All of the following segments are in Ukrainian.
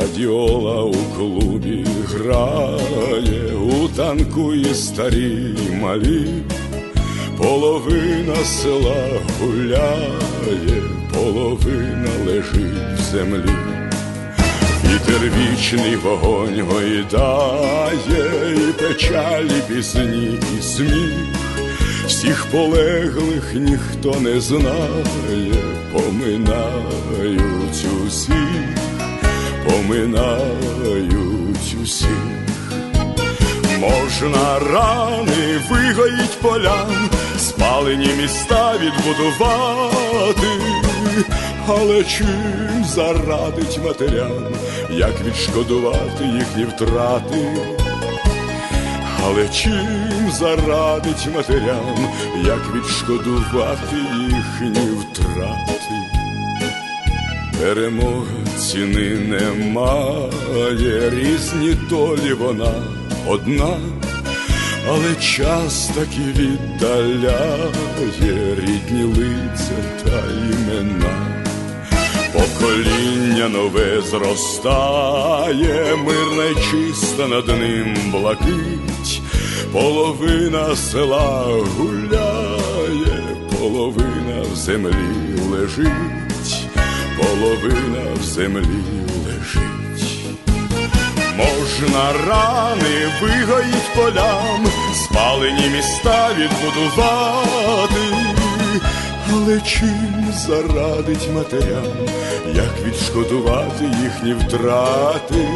Радіола у клубі грає, у танку і старі малі, половина села гуляє, половина лежить в землі. Вітер вічний вогонь гойдає, і печалі пісні, і сміх, всіх полеглих ніхто не знає, поминають усіх, поминають усіх. Можна рани вигоїть полян, спалені міста відбудувати, але чим зарадить матерям, як відшкодувати їхні втрати, але чим зарадить матерям, як відшкодувати їхні втрати. Перемога ціни немає, різні долі вона одна, але час таки віддаляє рідні лиця та імена. Покоління нове зростає, мирна й чиста над ним блакить, половина села гуляє, половина в землі лежить, половина в землі лежить. Можна рани вигоїть полям, спалені міста відбудувати, але чим зарадить матерям, як відшкодувати їхні втрати,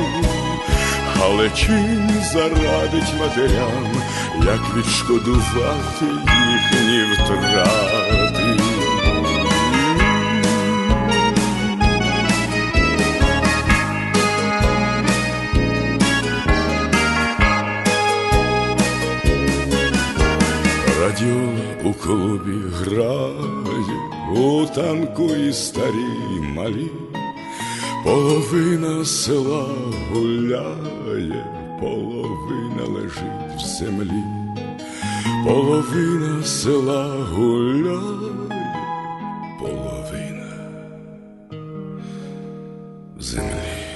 але чим зарадить матерям, як відшкодувати їхні втрати. Радіола у клубі грає, у танку і старі малі, половина села гуляє, половина лежить в землі, половина села гуляє, половина землі.